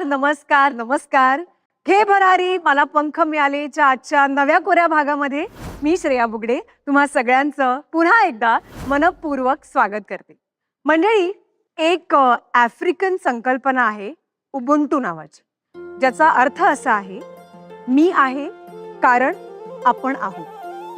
नमस्कार नमस्कार नमस्कार. घे भरारी मला पंख मिळालेच्या आजच्या नव्या कोऱ्या भागामध्ये. मी श्रेया बुगडे तुम्हा सगळ्यांचं पुन्हा एकदा मनपूर्वक स्वागत करते. मंडळी एक आफ्रिकन संकल्पना आहे उबुंटू नावाची. ज्याचा अर्थ असा आहे मी आहे कारण आपण आहोत.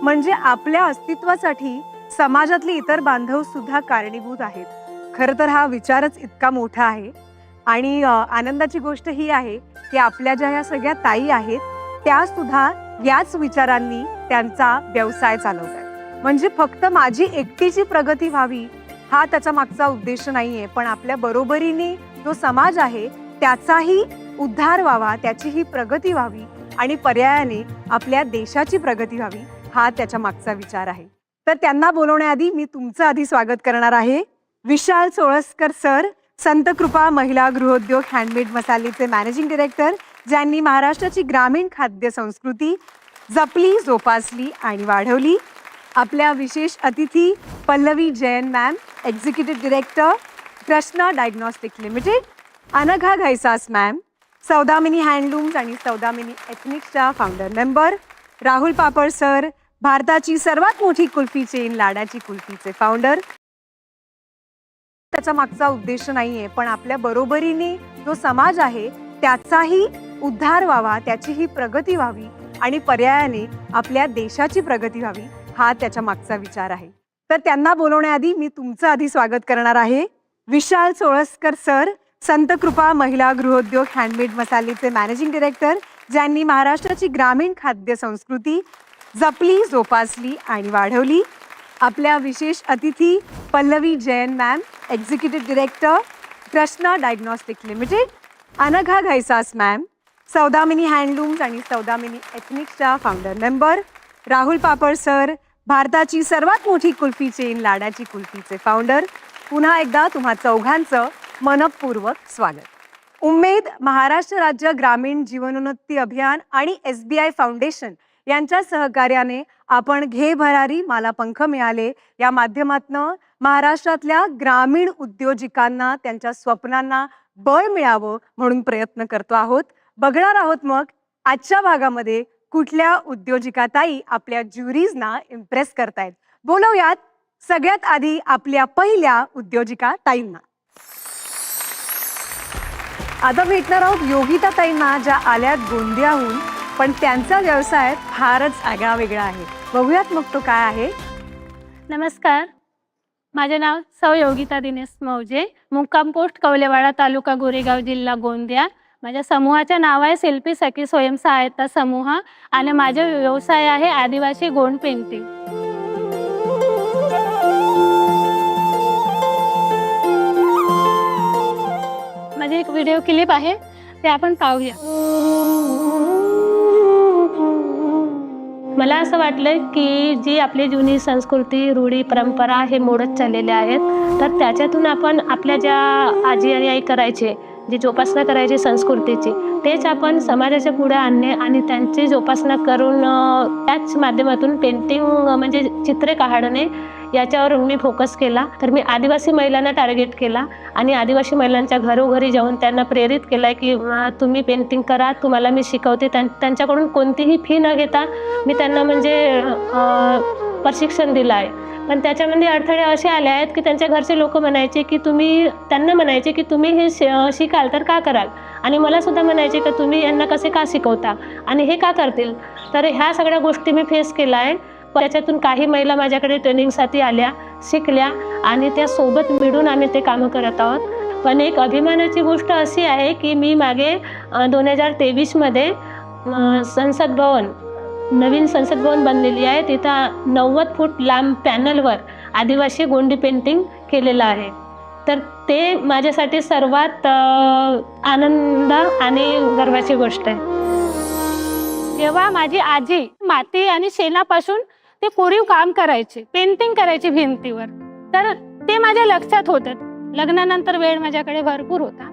म्हणजे आपल्या अस्तित्वासाठी समाजातले इतर बांधव सुद्धा कारणीभूत आहेत. खरं तर हा विचारच इतका मोठा आहे आणि आनंदाची गोष्ट ही आहे की आपल्या ज्या ह्या सगळ्या ताई आहेत त्या सुद्धा याच विचारांनी त्यांचा व्यवसाय चालवतात म्हणजे फक्त माझी एकटीची प्रगती व्हावी हा त्याचा मागचा उद्देश नाहीये पण आपल्या बरोबरीने जो समाज आहे त्याचाही उद्धार व्हावा त्याचीही प्रगती व्हावी आणि पर्यायाने आपल्या देशाची प्रगती व्हावी हा त्याच्या मागचा विचार आहे. तर त्यांना बोलवण्याआधी मी तुमचं आधी स्वागत करणार आहे. विशाल सोळसकर सर संत कृपा महिला गृहोद्योग हँडमेड मसालेचे मॅनेजिंग डिरेक्टर ज्यांनी महाराष्ट्राची ग्रामीण खाद्य संस्कृती जपली जोपासली आणि वाढवली. आपल्या विशेष अतिथी Pallavi Jain ma'am executive director Krishna diagnostic limited Anagha Ghaisas ma'am Saudamini handlooms आणि Saudamini एथनिक्सच्या founder member Rahul Papad sir भारताची सर्वात मोठी कुल्फी चेन लाडाची कुल्फीचे फाउंडर त्याचा मागचा उद्देश नाहीये पण आपल्या बरोबरीने जो समाज आहे त्याचाही उद्धार व्हावा त्याचीही प्रगती व्हावी आणि पर्यायाने आपल्या देशाची प्रगती व्हावी हा त्याच्या मागचा विचार आहे. तर त्यांना बोलवण्याआधी मी तुमचं आधी स्वागत करणार आहे. विशाल सोळसकर सर संत कृपा महिला गृहोद्योग हँडमेड मसालेचे मॅनेजिंग डिरेक्टर ज्यांनी महाराष्ट्राची ग्रामीण खाद्य संस्कृती जपली जोपासली आणि वाढवली. आपल्या विशेष अतिथी Pallavi Jain ma'am executive director Krishna diagnostic limited Anagha Ghaisas ma'am Saudamini handlooms आणि Saudamini एथनिक्सच्या founder member Rahul Papad sir भारताची सर्वात मोठी कुल्फी चेन लाडाची कुल्फीचे फाउंडर पुन्हा एकदा तुम्हा चौघांचं मनपूर्वक स्वागत. उमेद महाराष्ट्र राज्य ग्रामीण जीवनोन्नती अभियान आणि एस बी आय फाउंडेशन यांच्या सहकार्याने आपण घे भरारी मला पंख मिळाले. या माध्यमातनं महाराष्ट्रातल्या ग्रामीण उद्योजिकांना त्यांच्या स्वप्नांना बळ मिळावं म्हणून प्रयत्न करतो आहोत. बघणार आहोत मग आजच्या भागामध्ये कुठल्या उद्योजिकाताई आपल्या ज्युरीजना इम्प्रेस करतायत. बोलवूयात सगळ्यात आधी आपल्या पहिल्या उद्योजिका ताईंना आता भेटणार आहोत योगिता ताईंना ज्या आल्यात गोंदियाहून पण त्यांचा व्यवसाय फारच आगळा वेगळा आहे. बघूयात मग तो काय आहे. नमस्कार. माझे नाव सौ योगिता दिनेश मौजे. मुक्काम पोस्ट कवलेवाडा तालुका गोरेगाव जिल्हा गोंदिया. माझ्या समूहाचे नाव आहे शिल्पी सखी स्वयंसहायता समूह आणि माझे व्यवसाय आहे आदिवासी गोंड पेंटिंग माझी एक व्हिडिओ क्लिप आहे ते आपण पाहूया. मला असं वाटलं की जी आपली जुनी संस्कृती रूढी परंपरा हे मोडत चाललेल्या आहेत तर त्याच्यातून आपण आपल्या ज्या आजी आणि आई करायचे जी जोपासना करायची संस्कृतीची तेच आपण समाजाच्या पुढे आणणे आणि त्यांची जोपासना करून त्याच माध्यमातून पेंटिंग म्हणजे चित्रे काढणे याच्यावर मी फोकस केला. तर मी आदिवासी महिलांना टार्गेट केला आणि आदिवासी महिलांच्या घरोघरी जाऊन त्यांना प्रेरित केलं आहे की तुम्ही पेंटिंग करा तुम्हाला मी शिकवते. त्यां त्यांच्याकडून कोणतीही फी न घेता मी त्यांना म्हणजे प्रशिक्षण दिलं आहे. पण त्याच्यामध्ये अडथळे असे आले आहेत की त्यांच्या घरचे लोक म्हणायचे की तुम्ही त्यांना म्हणायचे की तुम्ही हे शिकाल तर का कराल? आणि मला सुद्धा म्हणायचे की तुम्ही यांना कसे का शिकवता? आणि हे का करतील? तर ह्या सगळ्या गोष्टी मी फेस केला आहे. त्याच्यातून काही महिला माझ्याकडे ट्रेनिंगसाठी आल्या शिकल्या आणि त्या सोबत मिळून आम्ही ते कामं करत आहोत. पण एक अभिमानाची गोष्ट अशी आहे की मी मागे दोन हजार तेवीसमध्ये संसद भवन नवीन संसद भवन बनलेली आहे. तिथं नव्वद फूट लांब पॅनलवर आदिवासी गोंडी पेंटिंग केलेलं आहे. तर ते माझ्यासाठी सर्वात आनंद आणि गर्वाची गोष्ट आहे. जेव्हा माझी आजी माती आणि शेणापासून ते कोरीव काम करायचे पेंटिंग करायचे भिंतीवर. तर ते माझ्या लक्षात होतं. लग्नानंतर वेळ माझ्याकडे भरपूर होता.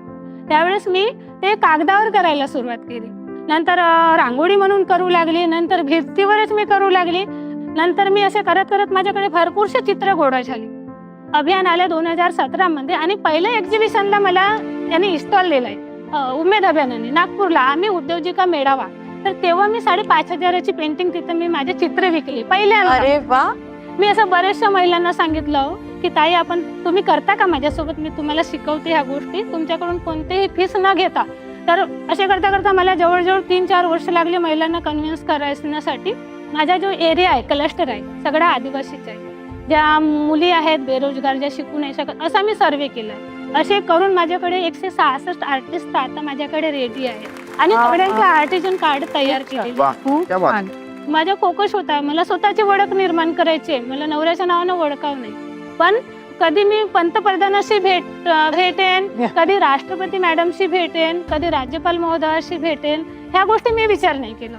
त्यावेळेस मी ते कागदावर करायला सुरुवात केली. नंतर रांगोळी म्हणून करू लागली नंतर भिंतीवरच मी करू लागली नंतर मी असे करत करत माझ्याकडे भरपूरसे चित्र गोळा झाली. अभियान आलं दोन हजार सतरामध्ये आणि पहिल्या एक्झिबिशनला मला त्यांनी इन्स्टॉल दिलं आहे उमेद अभियानाने. नागपूरला आम्ही उद्योजिका मेळावा तर तेव्हा मी साडेपाच हजाराची पेंटिंग तिथं मी माझे चित्र विकली पहिल्यांदा अरे वा. मी असं बऱ्याचशा महिलांना सांगितलं हो, की ताई आपण तुम्ही करता का माझ्यासोबत? मी तुम्हाला शिकवते ह्या गोष्टी. तुमच्याकडून कोणतेही फीस न घेता. तर असे करता करता मला जवळजवळ तीन चार वर्ष लागली महिलांना कन्व्हिन्स करण्यासाठी माझा जो एरिया आहे क्लस्टर आहे सगळा आदिवासीच आहे. ज्या मुली आहेत बेरोजगार ज्या शिकू नाही शकत असा मी सर्वे केला असे करून माझ्याकडे एकशे सहासष्ट आर्टिस्ट आता माझ्याकडे रेडी आहेत. आणि. सगळ्यांचे आर्टिजन कार्ड तयार केलेले. वा खूप क्या बात. छान. माझा फोकस होता. मला स्वतःची ओळख निर्माण करायची आहे. मला नवऱ्याच्या नावानं ओळखाव नाही. पण कधी मी पंतप्रधानाशी भेट भेटेन कधी राष्ट्रपती मॅडमशी भेटेन कधी राज्यपाल महोदयाशी भेटेन ह्या गोष्टी मी विचार नाही केला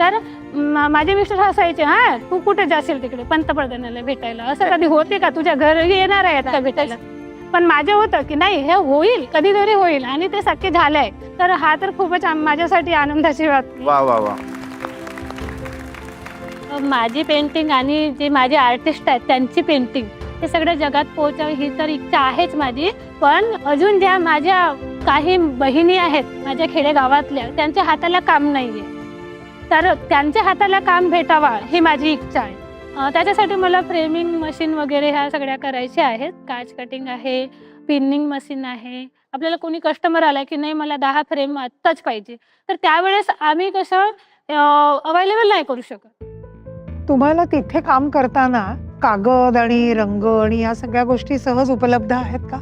तर माझे मिस्टर हसायचे हा तू कुठे जाशील तिकडे? पंतप्रधानाला भेटायला. असं कधी होते का? तुझ्या घरी येणार आहेत का भेटायला? पण माझं होतं की नाही हे होईल कधीतरी होईल आणि ते शक्य झालंय. तर हा तर खूपच आम- माझ्यासाठी आनंदाची बातमी वा वा वा. माझी पेंटिंग आणि जे माझे आर्टिस्ट आहेत त्यांची पेंटिंग हे सगळं जगात पोहोचावी ही तर इच्छा आहेच माझी. पण अजून ज्या माझ्या काही बहिणी आहेत माझ्या खेडेगावातल्या त्यांच्या हाताला काम नाहीये. तर त्यांच्या हाताला काम भेटावा ही माझी इच्छा आहे. त्याच्यासाठी मला फ्रेमिंग मशीन वगैरे ह्या सगळ्या करायच्या आहेत. काच कटिंग आहे पिनिंग मशीन आहे. आपल्याला कोणी कस्टमर आला की नाही मला दहा फ्रेम आत्ताच पाहिजे. तर त्यावेळेस आम्ही कसं अवेलेबल नाही करू शकत. तुम्हाला तिथे काम करताना कागद आणि रंग आणि या सगळ्या गोष्टी सहज उपलब्ध आहेत का?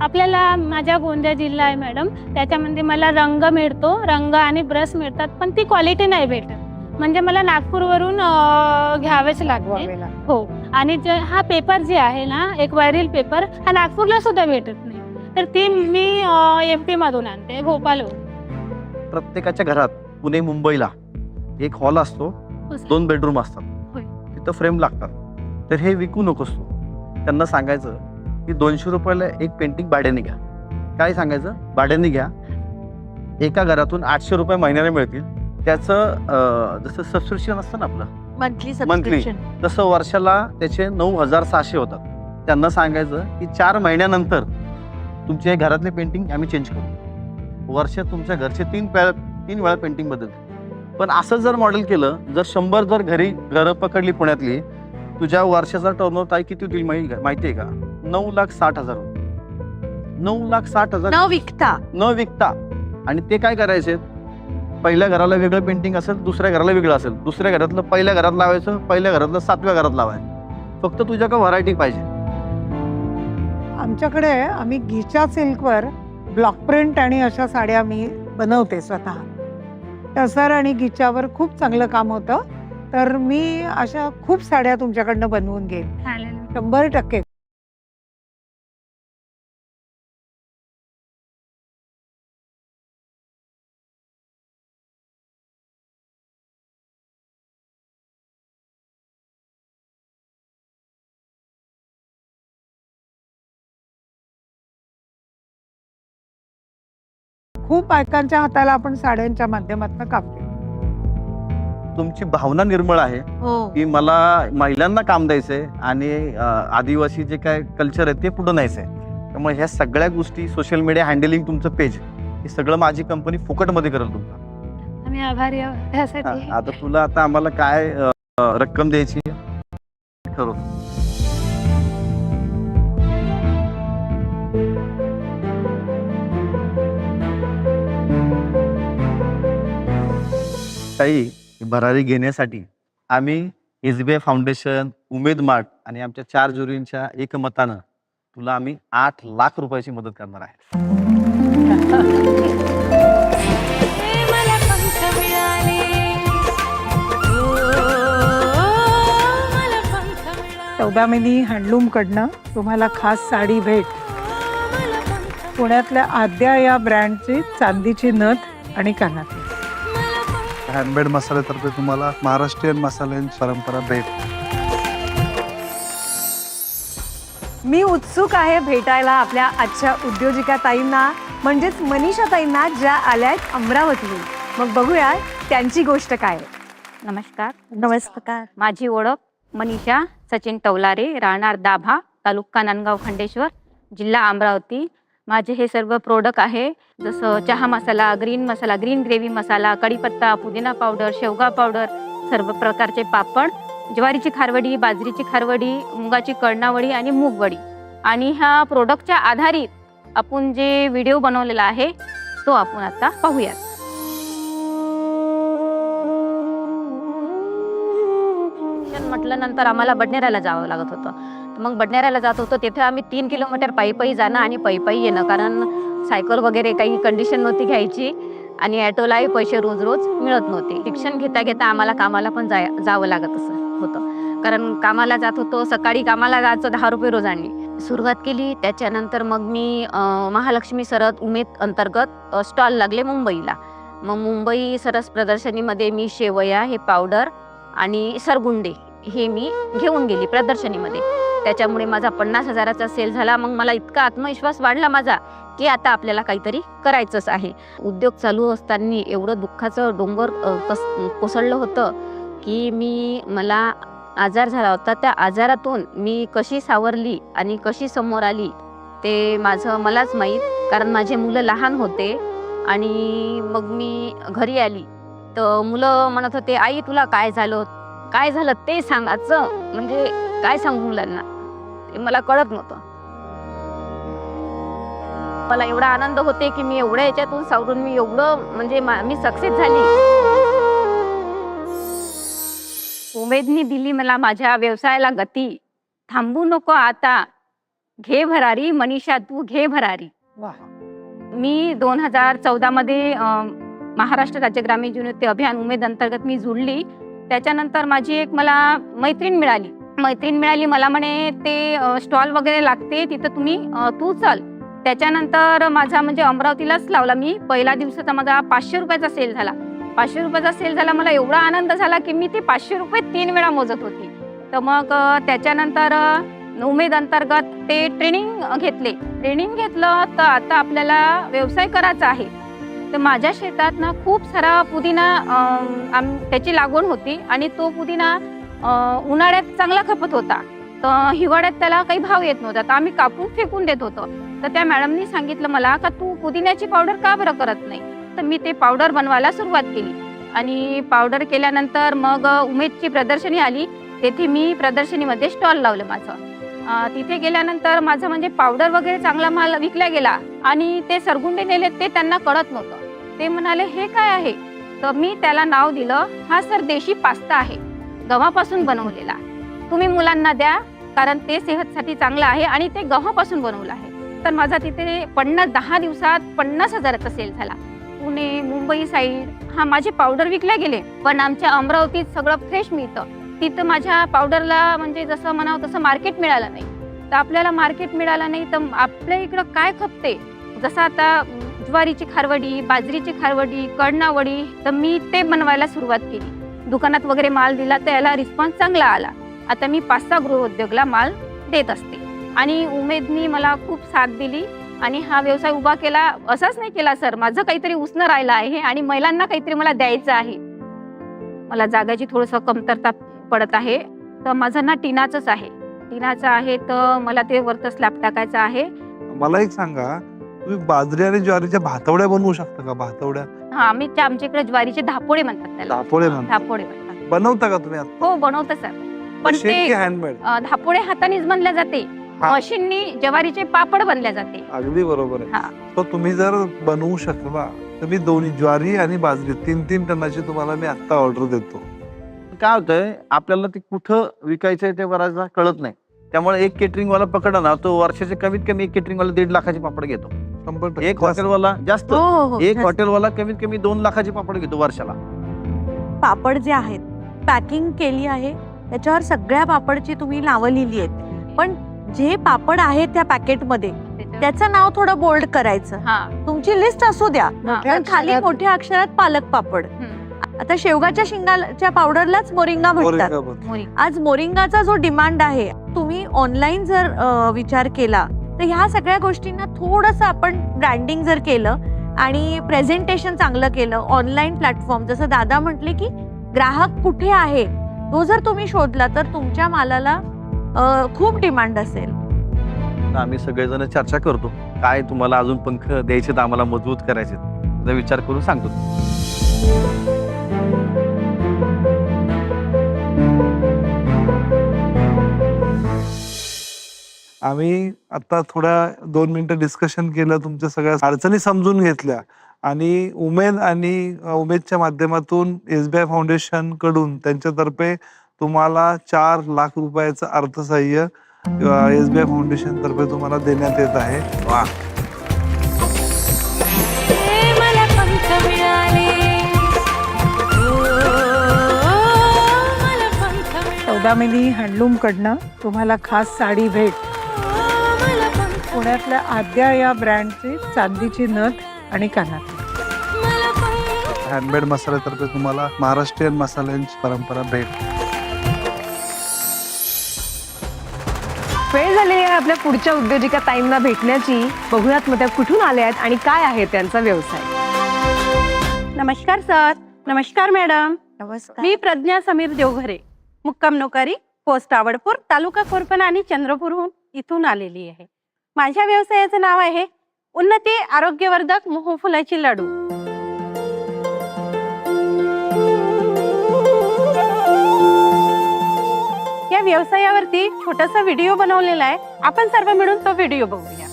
आपल्याला माझ्या गोंदिया जिल्हा आहे मॅडम. त्याच्यामध्ये मला रंग मिळतो. रंग आणि ब्रश मिळतात पण ती क्वालिटी नाही भेटत. म्हणजे मला नागपूरवरून घ्यावेच लागते वावेला. हो. आणि जे हा पेपर जे आहे ना एक व्हायरल पेपर हा नागपूरला सुद्धा भेटत नाही. तर ती मी एम पी मधून आणते भोपाळहून प्रत्येकाच्या घरात पुणे मुंबईला एक हॉल असतो. हो. दोन बेडरूम असतात. तिथं फ्रेम लागतात. तर हे विकू नकोस तू. त्यांना सांगायचं की दोनशे रुपयाला एक पेंटिंग भाड्याने घ्या. काय सांगायचं? भाड्याने घ्या. एका घरातून आठशे रुपये महिन्याला मिळतील. त्याचं जसं सबस्क्रिप्शन असतं ना आपलं. मंथली. सबस्क्रिप्शन तसं वर्षाला त्याचे नऊ हजार सहाशे होतात. त्यांना सांगायचं की चार महिन्यानंतर तुमच्या घरातले पेंटिंग आम्ही चेंज करू. वर्षात तुमच्या घरचे तीन वेळा तीन वेळा पेंटिंग बदलते. पण असं जर मॉडेल केलं जर शंभर जर घरी घरं पकडली पुण्यातली तुझ्या वर्षाचा टर्नओव्हर ताई किती होतील माहिती माहिती आहे का? नऊ लाख साठ हजार होतील. नऊ लाख साठ हजार न विकता. न विकता. आणि ते काय करायचे? पहिल्या घराला वेगळं पेंटिंग असेल दुसऱ्या घराला वेगळं असेल. दुसऱ्या घरातलं पहिल्या घरात लावायचं पहिल्या घरातलं सातव्या घरात लावायचं. फक्त तुझ्याकडे व्हरायटी पाहिजे? आमच्याकडे आम्ही गीचा सिल्कवर ब्लॉक प्रिंट आणि अशा साड्या मी बनवते स्वतः. टसर आणि गीच्यावर खूप चांगलं काम होतं. तर मी अशा खूप साड्या तुमच्याकडनं बनवून घेईन. शंभर टक्के. खूप बायकांच्या हाताला आपण साड्यांच्या माध्यमातून कापते. तुमची भावना निर्मळ आहे हो. की मला महिलांना काम द्यायचंय आणि अं, आदिवासी जे काय कल्चर आहे ते पुढे न्यायचंय. त्यामुळे ह्या सगळ्या गोष्टी सोशल मीडिया हँडलिंग तुमचं पेज हे सगळं माझी कंपनी फुकटमध्ये करेल तुमचं आम्ही आभारी आहोत. त्यासाठी हा, आता तुला आता आम्हाला काय अं, रक्कम द्यायची ठरवतो काही भरारी घेण्यासाठी आम्ही S B I foundation Umed mart आणि आमच्या चार जुरींच्या एकमतानं तुला आम्ही आठ लाख रुपयाची मदत करणार आहे. मला पंख मिळाले. मला पंख मिळाले. सौदामिनी हँडलूम कडनं तुम्हाला खास साडी भेट. पुण्यातल्या आद्या या ब्रँडची चांदीची नथ आणि कानातली. हँडमेड मसाल्यातर्फे तुम्हाला महाराष्ट्रीयन मसाल्यांची परंपरा भेट. मी उत्सुक आहे भेटायला आपल्या आजच्या उद्योजिका ताईंना म्हणजेच मनीषा ताईंना ज्या आल्या आहेत अमरावतीहून. मग बघूया त्यांची गोष्ट काय आहे. नमस्कार. नमस्कार. माझी ओळख मनीषा सचिन टवलारे राहणार दाभा तालुका नांदगाव खंडेश्वर जिल्हा अमरावती माझे हे सर्व प्रोडक्ट आहे. जसं चहा masala green masala green gravy masala कढीपत्ता पुदिना पावडर शेवगा पावडर सर्व प्रकारचे पापड ज्वारीची खारवडी बाजरीची खारवडी मुगाची कळणावडी आणि मूगवडी. आणि ह्या प्रोडक्टच्या आधारित आपण जे व्हिडिओ बनवलेला आहे तो आपण आता पाहूयात. म्हटल्यानंतर आम्हाला बडनेराला जावं लागत होतं. मग बडनेऱ्याला जात होतो. तिथे आम्ही तीन किलोमीटर पायी पायी जाणं आणि पायी पायी येणं. कारण सायकल वगैरे काही कंडिशन नव्हती घ्यायची आणि ॲटोलाही पैसे रोज रोज मिळत नव्हते. शिक्षण घेता घेता आम्हाला कामाला पण जाय जावं लागत असं होतं. कारण कामाला जात होतो सकाळी कामाला जायचं दहा रुपये रोजानी सुरुवात केली त्याच्यानंतर मग मी महालक्ष्मी सरद उमेद अंतर्गत स्टॉल लागले मुंबईला. मग मुंबई सरस प्रदर्शनीमध्ये मी शेवया हे पावडर आणि सरगुंडे हे मी घेऊन गेली प्रदर्शनीमध्ये. त्याच्यामुळे माझा पन्नास हजाराचा सेल झाला. मग मला इतका आत्मविश्वास वाढला माझा की आता आपल्याला काहीतरी करायचंच आहे. उद्योग चालू असताना एवढं दुःखाचं डोंगर कस कोसळलं होतं की मी मला आजार झाला होता. त्या आजारातून मी कशी सावरली आणि कशी समोर आली ते माझं मलाच माहीत. कारण माझे मुलं लहान होते आणि मग मी घरी आली. तर मुलं म्हणत होते आई तुला काय झालं? काय झालं ते सांगायचं म्हणजे काय सांगू मुलांना? ते मला कळत नव्हतं. मला एवढा आनंद होते की मी एवढ्या याच्यातून सावरून मी एवढं म्हणजे मा- सक्सेस झाली. उमेदनी दिली मला माझ्या व्यवसायाला गती. थांबू नको आता. घे भरारी मनीषा तू घे भरारी. मी दोन हजार चौदामध्ये महाराष्ट्र राज्य ग्रामीण जीवनोन्नती अभियान उमेद अंतर्गत मी जुळली. त्याच्यानंतर माझी एक मला मैत्रीण मिळाली. मैत्रीण मिळाली मला म्हणे ते स्टॉल वगैरे लागते तिथं तुम्ही तू चल. त्याच्यानंतर माझा म्हणजे अमरावतीलाच लावला मी. पहिला दिवसाचा माझा पाचशे रुपयाचा सेल झाला. पाचशे रुपयाचा सेल झाला मला एवढा आनंद झाला की मी ते पाचशे रुपये तीन वेळा मोजत होती. तर मग त्याच्यानंतर उमेद अंतर्गत ते ट्रेनिंग घेतले. ट्रेनिंग घेतलं तर आता आपल्याला व्यवसाय करायचा आहे. तर माझ्या शेतात ना खूप सारा पुदिना आम त्याची लागवड होती आणि तो पुदिना उन्हाळ्यात चांगला खपत होता. तर हिवाळ्यात त्याला काही भाव येत नव्हता. तर आम्ही कापून फेकून देत होतो. तर त्या मॅडमनी सांगितलं मला का तू पुदिन्याची पावडर का बरं करत नाही? तर मी ते पावडर बनवायला सुरुवात केली. आणि पावडर केल्यानंतर मग उमेदची प्रदर्शनी आली. तेथे मी प्रदर्शनीमध्ये स्टॉल लावलं माझं. तिथे गेल्यानंतर माझं म्हणजे पावडर वगैरे चांगला माल विकला गेला आणि ते सरगुंडे नेले ते त्यांना कळत नव्हतं. ते म्हणाले हे काय आहे? तर मी त्याला नाव दिलं हा सर देशी पास्ता आहे. गव्हापासून बनवलेला. तुम्ही मुलांना द्या कारण ते सेहतसाठी चांगलं आहे आणि ते गव्हापासून बनवलं आहे. तर माझा तिथे पन्नास दहा दिवसात पन्नास हजाराचा सेल झाला. पुणे मुंबई साईड हा माझे पावडर विकले गेले पण आमच्या अमरावतीत सगळं फ्रेश मिळतं. तिथं माझ्या पावडरला म्हणजे जसं म्हणावं तसं मार्केट मिळालं नाही. तर आपल्याला मार्केट मिळालं नाही तर आपल्या इकडं काय खपते? जसं आता ज्वारीची खारवडी बाजरीची खारवडी कडणावडी तर मी ते बनवायला सुरुवात केली. दुकानात वगैरे माल दिला तर याला रिस्पॉन्स चांगला आला. आता मी पाच सहा गृहउद्योगला माल देत असते. आणि उमेदनी मला खूप साथ दिली आणि हा व्यवसाय उभा केला. असाच नाही केला सर माझं काहीतरी उसणं राहिलं आहे आणि महिलांना काहीतरी मला द्यायचं आहे. मला जागाची थोडंसं कमतरता पडत आहे. तर माझं ना टिनाचंच आहे. टिनाचं आहे तर मला ते वरतं स्लॅब टाकायचं आहे. मला एक सांगा तुम्ही बाजरी आणि ज्वारीच्या भातवड्या बनवू शकता का? भातवड्या. हा आम्ही त्या- आमच्या इकडे ज्वारीचे धापोळे म्हणतात त्याला. धापोळे म्हणतात. धापोळे म्हणतात. बनवता का तुम्ही आता? हो बनवतं सर. पण शेत की ते हँडमेड अ, धापोळे हातानेच बनल्या जाते. हा. मशीननी ज्वारीचे पापड बनल्या जाते. अगदी बरोबर हा. आहे तर तुम्ही जर बनवू शकला तर मी दोन्ही ज्वारी आणि बाजरी तीन तीन टनाची तुम्हाला मी आत्ता ऑर्डर देतो. काय होतंय आपल्याला ते कुठं विकायचंय ते बऱ्याचदा कळत नाही. त्यामुळे एक catering वाला पकडला ना तो वर्षाचे कमीत कमी एक catering वाला दीड लाखाचे पापड घेतो. शंभर. एक हॉटेलवाला जास्त. हो हो हो. एक हॉटेलवाला कमीत कमी दोन लाखाचे पापड घेतो वर्षाला. पापड जे आहेत पॅकिंग केली आहे त्याच्यावर सगळ्या पापडची तुम्ही नावं लिहिली आहेत. पण जे पापड आहे त्या पॅकेटमध्ये त्याचं नाव थोडं बोल्ड करायचं. हा. तुमची लिस्ट असू द्या. पण खाली अक्षरात- मोठ्या अक्षरात पालक पापड. हम्म. आता शेवगाच्या शिंगाच्या पावडरलाच मोरिंगा म्हणतात. मोरी आज मोरिंगाचा जो डिमांड आहे तुम्ही ऑनलाईन जर अ, विचार केला तर ह्या सगळ्या गोष्टींना थोडंसं आपण ब्रँडिंग जर केलं आणि प्रेझेंटेशन चांगलं केलं ऑनलाईन प्लॅटफॉर्म जसं दादा म्हटले की ग्राहक कुठे आहे तो जर तुम्ही शोधला तर तुमच्या मालाला खूप डिमांड असेल. तर आम्ही सगळेजण चर्चा करतो काय तुम्हाला अजून पंख द्यायचे तर आम्हाला मजबूत करायचे विचार करून सांगतो. आम्ही आता थोड्या दोन मिनिटं डिस्कशन केलं तुमच्या सगळ्या अडचणी समजून घेतल्या. आणि उमेद आणि उमेदच्या माध्यमातून एस बी आय फाउंडेशनकडून त्यांच्यातर्फे तुम्हाला चार लाख रुपयाचं अर्थसहाय्य एस बी आय फाउंडेशन तर्फे तुम्हाला देण्यात येत आहे. वा. सौदामिनी हँडलूम कडनं तुम्हाला खास साडी भेट. पुण्यातल्या आद्या या ब्रँडची चांदीची नथ आणि पंख हँडमेड मसाल्यातर्फे तुम्हाला महाराष्ट्रीयन मसाल्यांची परंपरा भेट. वेळ झालेली आहे आपल्या पुढच्या उद्योजिका ताईंना भेटण्याची. बघूयात मग त्या कुठून आल्या आहेत आणि काय आहे त्यांचा व्यवसाय. नमस्कार सर. नमस्कार मॅडम. नमस्कार. मी प्रज्ञा समीर देवघरे मुक्काम नोकरी पोस्ट आवडपूर तालुका कोरपण आणि चंद्रपूरहून इथून आलेली आहे. माझ्या व्यवसायाचं नाव आहे उन्नती आरोग्यवर्धक मोहफुलाची लाडू. या व्यवसायावरती छोटासा व्हिडिओ बनवलेला आहे. आपण सर्व मिळून तो व्हिडिओ बघूया.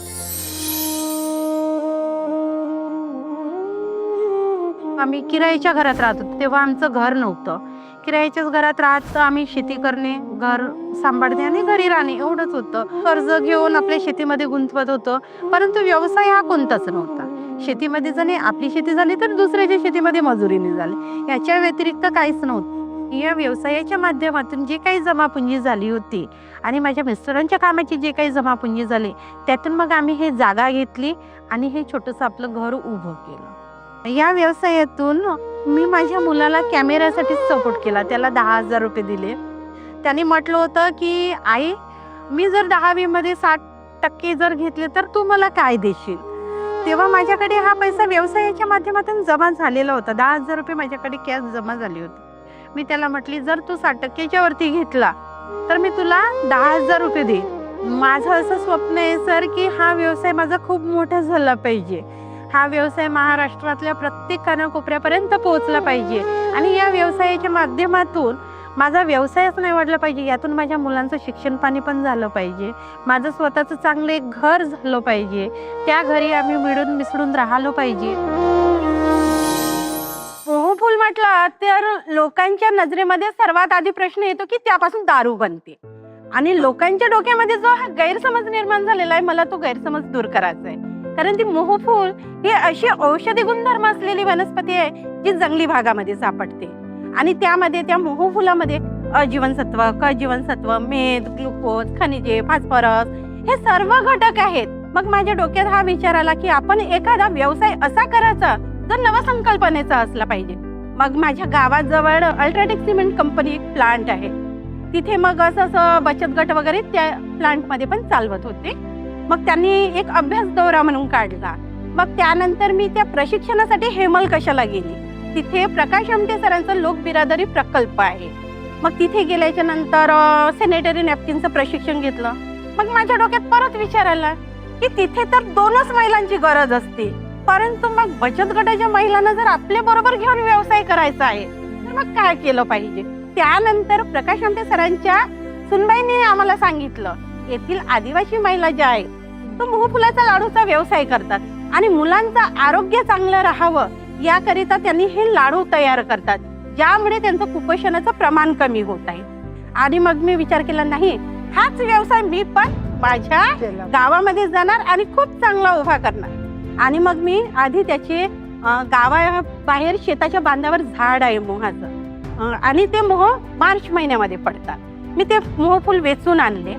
आम्ही किरायच्या घरात राहत होतो तेव्हा आमचं घर नव्हतं. किरायाच्याच घरात राहत आम्ही शेती करणे घर सांभाळणे आणि घरी राहणे एवढंच होतं. कर्ज घेऊन आपल्या शेतीमध्ये गुंतवत होतो परंतु व्यवसाय हा कोणताच नव्हता. शेतीमध्ये जणी आपली शेती झाली तर दुसऱ्याच्या शेतीमध्ये मजुरीने झाली. याच्या व्यतिरिक्त काहीच नव्हतं. या व्यवसायाच्या माध्यमातून जे काही जमापुंजी झाली होती आणि माझ्या मिस्टरांच्या कामाची जे काही जमापुंजी झाली त्यातून मग आम्ही हे जागा घेतली आणि हे छोटंसं आपलं घर उभं केलं. या व्यवसायातून मी माझ्या मुलाला कॅमेऱ्यासाठीच सपोर्ट केला. त्याला दहा हजार रुपये दिले. त्याने म्हटलं होतं की आई मी जर दहावीमध्ये साठ टक्के जर घेतले तर तू मला काय देशील? तेव्हा माझ्याकडे हा पैसा व्यवसायाच्या माध्यमातून जमा झालेला होता. दहा हजार रुपये माझ्याकडे कॅश जमा झाली होती. मी त्याला म्हटली जर तू साठ टक्केच्या वरती घेतला तर मी तुला दहा हजार रुपये देईन. माझं असं स्वप्न आहे सर की हा व्यवसाय माझा खूप मोठा झाला पाहिजे. हा व्यवसाय महाराष्ट्रातल्या प्रत्येक कानाकोपऱ्यापर्यंत पोहोचला पाहिजे. आणि या व्यवसायाच्या माध्यमातून माझा व्यवसायच नाही वाढला पाहिजे यातून माझ्या मुलांचं शिक्षण पाणी पण झालं पाहिजे. माझं स्वतःचं चांगलं एक घर झालं पाहिजे. त्या घरी आम्ही मिळून मिसळून राहिलो पाहिजे. मोहफूल म्हटलं तर लोकांच्या नजरेमध्ये सर्वात आधी प्रश्न येतो की त्यापासून दारू बनते. आणि लोकांच्या डोक्यामध्ये जो हा गैरसमज निर्माण झालेला आहे मला तो गैरसमज दूर करायचा आहे. कारण ती मोहफूल ही अशी औषधी गुणधर्म असलेली वनस्पती आहे जी जंगली भागामध्ये सापडते. आणि त्यामध्ये त्या मोहफुलामध्ये अजीवनसत्व क जीवनसत्व मेद ग्लुकोज खनिजे फॉस्फरस हे सर्व घटक आहेत. मग माझ्या डोक्यात हा विचार आला की आपण एखादा व्यवसाय असा करायचा जो नवसंकल्पनेचा असला पाहिजे. मग माझ्या गावाजवळ अल्ट्राटेक सिमेंट कंपनी एक प्लांट आहे. तिथे मग असं असं बचत गट वगैरे त्या प्लांटमध्ये पण चालवत होते. मग त्यांनी एक अभ्यास दौरा म्हणून काढला. मग त्यानंतर मी त्या प्रशिक्षणासाठी हेमल कशाला गेली? तिथे प्रकाश आमटे सरांचा लोकबिरादरी प्रकल्प आहे. मग तिथे गेल्याच्यानंतर सॅनिटरी नॅपकिनचं प्रशिक्षण घेतलं. मग माझ्या डोक्यात परत विचार आला की तिथे तर दोनच महिलांची गरज असते. परंतु मग बचत गटाच्या महिलांना जर आपल्या बरोबर घेऊन व्यवसाय करायचा आहे तर मग काय केलं पाहिजे? त्यानंतर प्रकाश आमटे सरांच्या सुनबाईने आम्हाला सांगितलं येथील आदिवासी महिला ज्या आहेत तो मोहफुलाचा लाडूचा व्यवसाय करतात आणि मुलांचं आरोग्य चांगलं राहावं याकरिता त्यांनी हे लाडू तयार करतात ज्यामुळे त्यांचं कुपोषणाचं प्रमाण कमी होत आहे. आणि मग मी विचार केला नाही हाच व्यवसाय मी पण माझ्या गावामध्ये जाणार आणि खूप चांगला उभा करणार. आणि मग मी आधी त्याचे गावाबाहेर शेताच्या बांधावर झाड आहे मोहाचं. आणि ते मोह मार्च महिन्यामध्ये पडतात. मी ते मोहफूल वेचून आणले.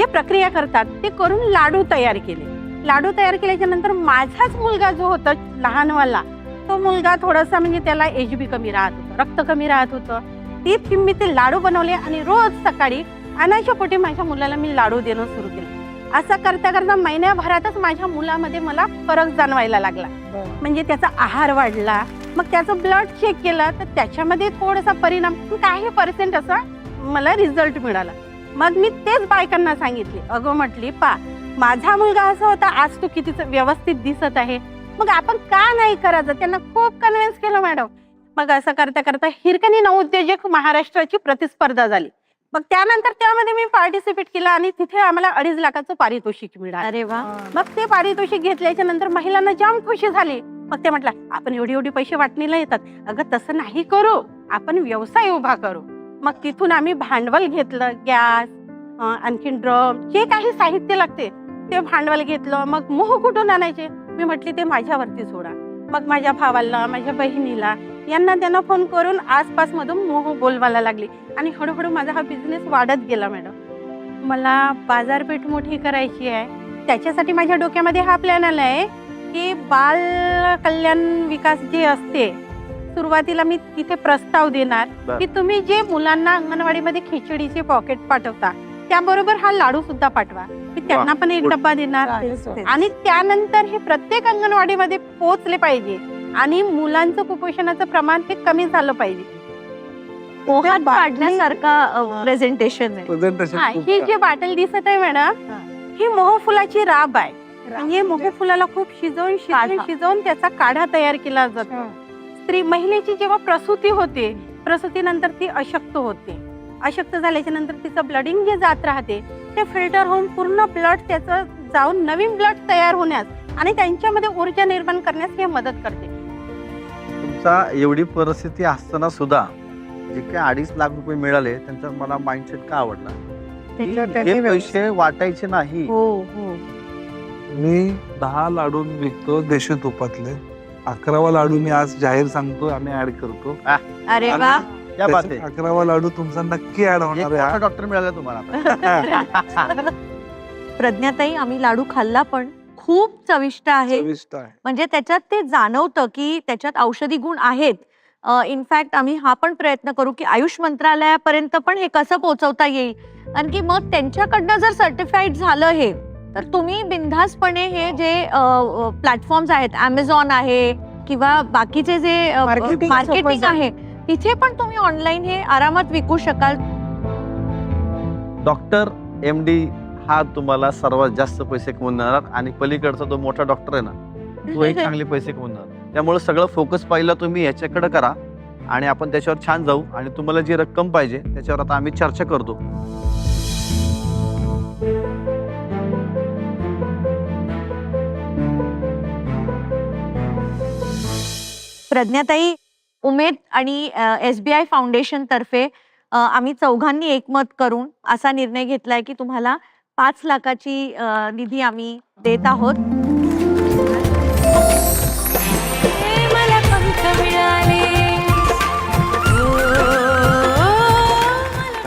जे प्रक्रिया करतात ते करून लाडू तयार केले. लाडू तयार केल्याच्यानंतर माझाच मुलगा जो होता लहानवाला तो मुलगा थोडासा म्हणजे त्याला एच बी कमी राहत होतं रक्त कमी राहत होतं. ती मी ते लाडू बनवले आणि रोज सकाळी अनाशा पोटी माझ्या मुलाला मी लाडू देणं सुरू केलं. असं करता करता महिन्याभरातच माझ्या मुलामध्ये मला फरक जाणवायला लागला. म्हणजे त्याचा आहार वाढला मग त्याचं ब्लड चेक केलं तर त्याच्यामध्ये थोडासा परिणाम काही पर्सेंट असा मला रिझल्ट मिळाला. मग मी तेच बायकांना सांगितले. अगं म्हटली पा माझा मुलगा असा होता आज तू किती व्यवस्थित दिसत आहे. मग आपण का नाही करायचं? त्यांना खूप कन्व्हिन्स केलं मॅडम मग असं करता करता हिरकणी नवउद्योजक महाराष्ट्राची प्रतिस्पर्धा झाली. मग त्यानंतर त्यामध्ये मी पार्टिसिपेट केलं आणि तिथे आम्हाला अडीच लाखाचं पारितोषिक मिळालं. अरे वा. मग ते पारितोषिक घेतल्याच्या नंतर महिलांना जाम खुशी झाली. मग ते म्हटलं आपण एवढे एवढे पैसे वाटणीला येतात. अगं तसं नाही करू. आपण व्यवसाय उभा करू. मग तिथून आम्ही भांडवल घेतलं गॅस आणखीन ड्रम जे काही साहित्य लागते ते भांडवल घेतलं. मग मोह कुठून आणायचे? मी म्हटली ते माझ्यावरती सोडा. मग माझ्या भावाला माझ्या बहिणीला यांना त्यांना फोन करून आसपासमधून मोह बोलवायला लागली. आणि हळूहळू माझा हा बिझनेस वाढत गेला मॅडम मला बाजारपेठ मोठी करायची आहे. त्याच्यासाठी माझ्या डोक्यामध्ये हा प्लॅन आला आहे की बाल कल्याण विकास जे असते सुरुवातीला मी तिथे प्रस्ताव देणार. की तुम्ही जे मुलांना अंगणवाडीमध्ये खिचडीचे पॉकेट पाठवता त्याबरोबर हा लाडू सुद्धा पाठवा मी त्यांना पण एक. डब्बा देणार. आणि त्यानंतर हे प्रत्येक अंगणवाडीमध्ये पोहोचले पाहिजे आणि मुलांचं कुपोषणाचं प्रमाण हे कमी झालं पाहिजे हा. प्रेझेंटेशन आहे प्रेझेंटेशन हा ही. जी बाटल दिसत आहे मॅडम हा. ही मोहफुलाची राब आहे म्हणजे मोहफुलाला खूप शिजवून शिजवून. शिजवून त्याचा काढा तयार केला जातो हा. स्त्री महिलेची जेव्हा प्रसूती होते प्रसूतीनंतर ती अशक्त होते. अशक्त झाल्याच्यानंतर तिचं ब्लडिंग जे जात राहते ते फिल्टर होऊन पूर्ण ब्लड त्याचं जाऊन नवीन ब्लड तयार होण्यास आणि त्यांच्यामध्ये ऊर्जा निर्माण करण्यास हे मदत करते. तुमचा एवढी परिस्थिती असताना सुद्धा जे काही अडीच लाख रुपये मिळाले त्यांचा मला माइंडसेट का आवडला? हे पैसे वाटायचे नाही. हो हो. मी दहा लाडू विकतो देशी तुपातले. अकरावा लाडू मी आज जाहीर सांगतो आम्ही ऍड करतो. अरे वा. त्या बात त्याच्यात अकरावा लाडू तुमचा नक्की ऍड होणार आहे हा. डॉक्टर मिळाला तुम्हाला आता. प्रज्ञाताई आम्ही लाडू खाल्ला पण खूप चविष्ट आहे. चविष्ट आहे. म्हणजे त्याच्यात ते जाणवतं की त्याच्यात औषधी गुण आहेत. इनफॅक्ट आम्ही हा पण प्रयत्न करू की आयुष मंत्रालयापर्यंत पण हे कसं पोहोचवता येईल. आणखी मग त्यांच्याकडनं जर सर्टिफाईड झालं हे तर तुम्ही बिनधास्तपणे हे जे प्लॅटफॉर्म्स आहेत अमेझॉन आहे किंवा बाकीचे जे मार्केटिंग. आहे तिथे पण तुम्ही ऑनलाईन हे आरामात विकू शकाल डॉक्टर एम डी हा तुम्हाला सर्वात जास्त पैसे कमवणार आणि पलीकडचा जो मोठा डॉक्टर आहे ना तो एक चांगले पैसे कमवणार त्यामुळे सगळं फोकस पहिला तुम्ही ह्याच्याकडे करा आणि आपण त्याच्यावर छान जाऊ आणि तुम्हाला जी रक्कम पाहिजे त्याच्यावर आता आम्ही चर्चा करतो प्रज्ञाताई उमेद आणि एस बी आय फाउंडेशन तर्फे आम्ही चौघांनी एकमत करून असा निर्णय घेतलाय की तुम्हाला पाच लाखाची निधी आम्ही देत आहोत.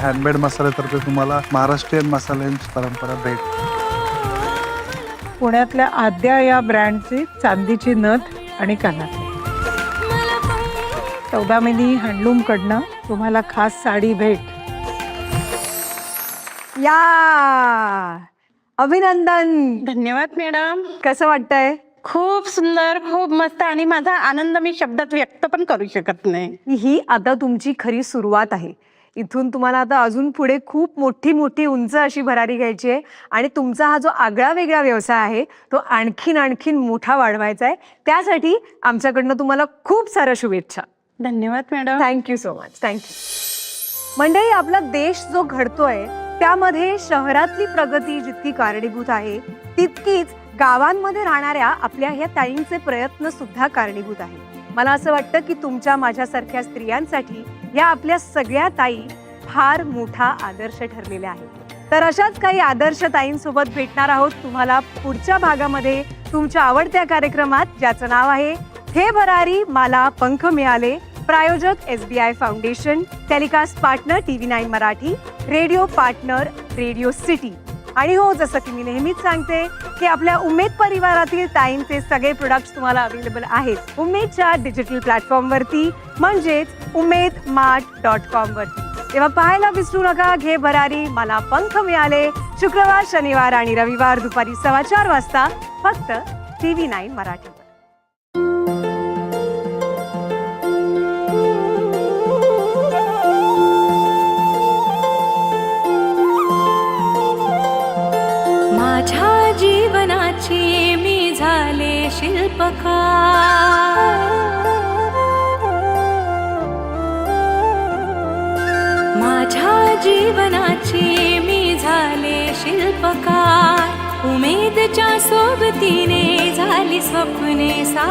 हँडमेड मसाल्यातर्फे तुम्हाला महाराष्ट्रीयन मसाल्यांची परंपरा भेट. पुण्यातल्या आद्या या ब्रँडची चांदीची नथ आणि कानातले चौदामिनी हँडलूम कडनं तुम्हाला खास साडी भेट. या! अभिनंदन! धन्यवाद मॅडम. कसं वाटतंय? खूप सुंदर खूप मस्त आणि माझा आनंद मी शब्दात व्यक्त पण करू शकत नाही. ही आता तुमची खरी सुरुवात आहे. इथून तुम्हाला आता अजून पुढे खूप मोठी मोठी उंच अशी भरारी घ्यायची आहे आणि तुमचा हा जो आगळा वेगळा व्यवसाय आहे तो आणखीन आणखीन मोठा वाढवायचा आहे. त्यासाठी आमच्याकडनं तुम्हाला खूप साऱ्या शुभेच्छा. धन्यवाद madam. Thank you so much thank you मंडळी आपला देश जो घडतोय त्यामध्ये शहरातली प्रगती जितकी कारणीभूत आहे तितकीच गावांमध्ये राहणाऱ्या आपल्या ह्या ताईंचे प्रयत्न सुद्धा कारणीभूत आहे मला असं वाटतं की तुमच्या माझ्यासारख्या स्त्रियांसाठी या आपल्या सगळ्या ताई फार मोठा आदर्श ठरलेल्या आहेत. तर अशाच काही आदर्श ताईंसोबत भेटणार आहोत तुम्हाला पुढच्या भागामध्ये तुमच्या आवडत्या कार्यक्रमात ज्याचं नाव आहे हे भरारी मला पंख मिळाले. प्रायोजक S B I foundation telecast partner T V nine Marathi radio partner radio city. आणि हो जसं की मी नेहमीच सांगते की आपल्या उमेद परिवारातील ताईंचे सगळे प्रोडक्ट्स तुम्हाला अवेलेबल आहेत. उमेदच्या डिजिटल प्लॅटफॉर्मवरती म्हणजेच उमेद मार्ट डॉट कॉम वरती. तेव्हा पाहायला विसरू नका घे भरारी मला पंख मिळाले. शुक्रवार शनिवार आणि रविवार दुपारी सव्वा चार वाजता फक्त टी व्ही नाईन मराठी. माझ्या जीवनाची मी झाले शिल्पकार. माझ्या जीवनाची मी झाले शिल्पकार. उमेदच्या सोबतीने झाली स्वप्ने सा